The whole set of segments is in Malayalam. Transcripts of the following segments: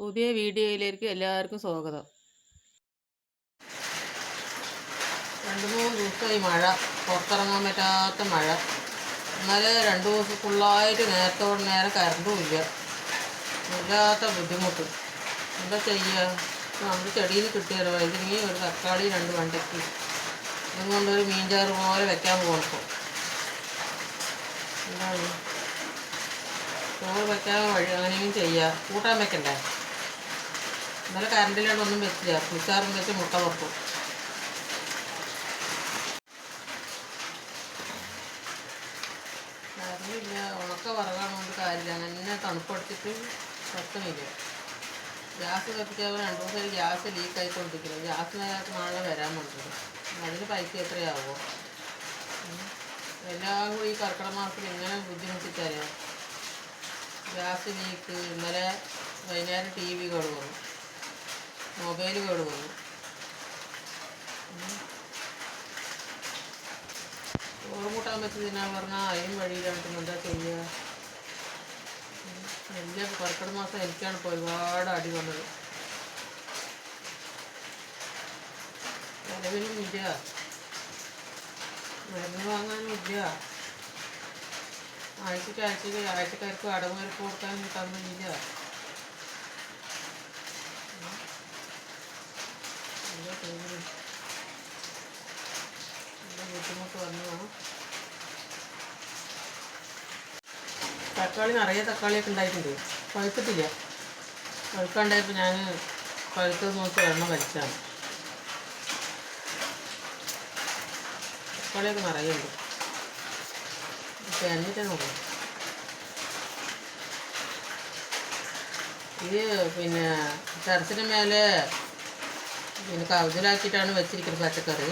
പുതിയ വീഡിയോയിലേക്ക് എല്ലാവർക്കും സ്വാഗതം. രണ്ട് മൂന്ന് ദിവസമായി മഴ പുറത്തിറങ്ങാൻ പറ്റാത്ത മഴ. എന്നാലേ രണ്ട് ദിവസം ഫുള്ളായിട്ട് നേരത്തോട് നേരെ കറണ്ടും ഇല്ല. വല്ലാത്ത ബുദ്ധിമുട്ട്. എന്താ ചെയ്യുക നമ്മൾ ചെടിയിൽ കിട്ടിയല്ലോ. വൈദ്യുതി ഒരു തക്കാളി രണ്ട് വണ്ടയ്ക്ക് അതുകൊണ്ട് ഒരു മീൻചാറ് പോലെ വെക്കാൻ പോകണപ്പോൾ എന്താണ് ചോറ് വെക്കാൻ വഴി അങ്ങനെയും ചെയ്യുക കൂട്ടാൻ വെക്കണ്ടേ? ഇന്നലെ കറണ്ടിലോട്ട് ഒന്നും വെച്ചില്ല പുളിച്ചാറും വെച്ച് മുട്ട വറുക്കും. കറണ്ടില്ല. ഉണക്ക വറകാണോണ്ട് കാര്യമില്ല. അങ്ങനെ തണുപ്പടിച്ചിട്ട് പ്രശ്നമില്ല. ഗ്യാസ് കത്തിക്കാൻ രണ്ടു ദിവസം ഗ്യാസ് ലീക്ക് ആയിക്കൊണ്ടിരിക്കുന്നത് ഗ്യാസിനകത്ത് നാളെ വരാൻ പറ്റും അതിന് പൈസ എത്രയാവോ? എല്ലാം കൂടി ഈ കർക്കിടക മാസത്തിൽ എങ്ങനെ ബുദ്ധിമുട്ടിച്ചാലോ ഗ്യാസ് ലീക്ക് ഇന്നലെ വൈകുന്നേരം ടി വി കേട് വന്നു മൊബൈൽ കേട് പോകും വെച്ച് തിന്നാൻ പറഞ്ഞാൽ അതിനും വഴിയിലാണ് എന്താ ചെയ്യുക എന്റെ കർക്കിടക മാസം എനിക്കാണ് ഇപ്പോൾ ഒരുപാട് അടി വന്നത്. നിലവിലും ഇല്ല മരുന്ന് വാങ്ങാനും ഇല്ല ആഴ്ചക്ക് ആഴ്ചക്ക് ആഴ്ചക്കാർക്ക് അടവ് വരപ്പ് കൊടുക്കാനും തന്നില്ല. തക്കാളി നിറയെ തക്കാളിയൊക്കെ ഉണ്ടായിട്ടുണ്ട്. പഴുത്തിട്ടില്ല. പഴുക്കാണ്ടായപ്പോൾ ഞാൻ പഴുത്തത് നോക്കി എണ്ണ വലിച്ചാണ് തക്കാളിയൊക്കെ നിറയുണ്ട് എന്നിട്ട് നോക്കാം ഇത് പിന്നെ ടെറസിന് മേലെ പിന്നെ കവിതലാക്കിയിട്ടാണ് വെച്ചിരിക്കുന്നത് പച്ചക്കറി.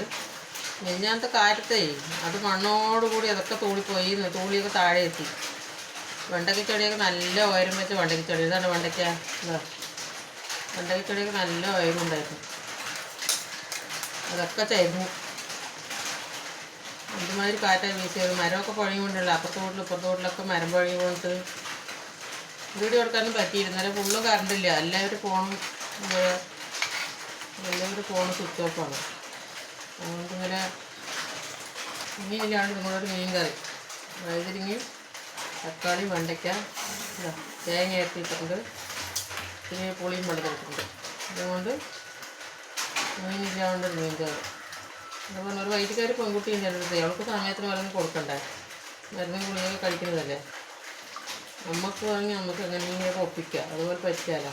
മെഞ്ഞാത്ത കാറ്റത്തേ അത് മണ്ണോടുകൂടി അതൊക്കെ തൂളിപ്പോയി തൂളിയൊക്കെ താഴെ എത്തി. വെണ്ടയ്ക്ക ചെടിയൊക്കെ നല്ല ഉയരം വെച്ച വെണ്ടയ്ക്ക ചെടി. ഇതാണ് വെണ്ടയ്ക്ക. വെണ്ടയ്ക്ക നല്ല ഉയരം ഉണ്ടായിരുന്നു. അതൊക്കെ ചരിഞ്ഞു എന്തുമാതിരി കാറ്റായി വീശിയത് മരമൊക്കെ പുഴങ്ങി കൊണ്ടുള്ള അപ്പുറത്തെ വീട്ടിലും ഇപ്പുറത്തെ വീട്ടിലൊക്കെ മരം കൊണ്ട് വീഡിയോ എടുക്കാനും പറ്റിയിരുന്നാലും ഫുള്ളും കറണ്ടില്ല എല്ലാവരും ഫോണും എല്ലാവരും ഫോൺ സ്വിച്ച് ഓഫാണ് അതുകൊണ്ട് ഇങ്ങനെ മീനില്ലാണ്ട് നിങ്ങളൊരു മീൻ കറി വഴുതിരിങ്ങി തക്കാളി വെണ്ടയ്ക്ക തേങ്ങ ഇട്ടിട്ടുണ്ട് പിന്നെ പുളിയും വെള്ളത്തിട്ടുണ്ട് അതുകൊണ്ട് മീനില്ലാണ്ട് മീൻ കറി അതുപോലെ ഒരു വൈദ്യക്കാർ പെൺകുട്ടി ഉണ്ടായിരുന്നു അവൾക്ക് സമയത്തിന് മരുന്ന് കൊടുക്കണ്ടേ. മരുന്നും ഗുളികയൊക്കെ കഴിക്കുന്നതല്ലേ. നമുക്ക് വേണമെങ്കിൽ നമുക്ക് എങ്ങനെയെങ്കിലുമൊക്കെ ഒപ്പിക്കുക അതുപോലെ പറ്റിയാലോ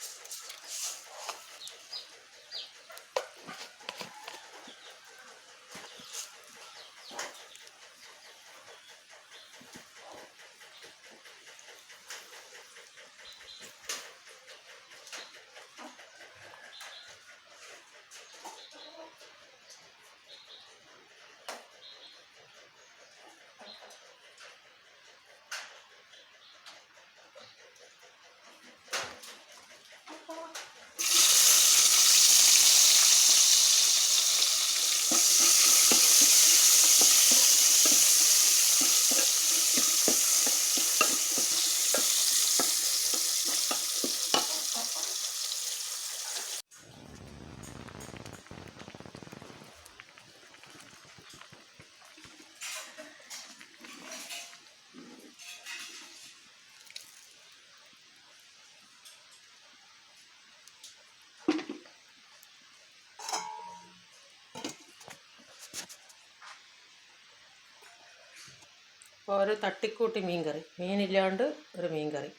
ഒരു തട്ടിക്കൂട്ടി മീൻ കറി മീനില്ലാണ്ട് ഒരു മീൻ കറി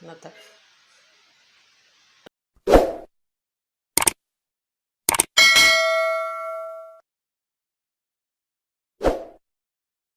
ഇന്നത്തെ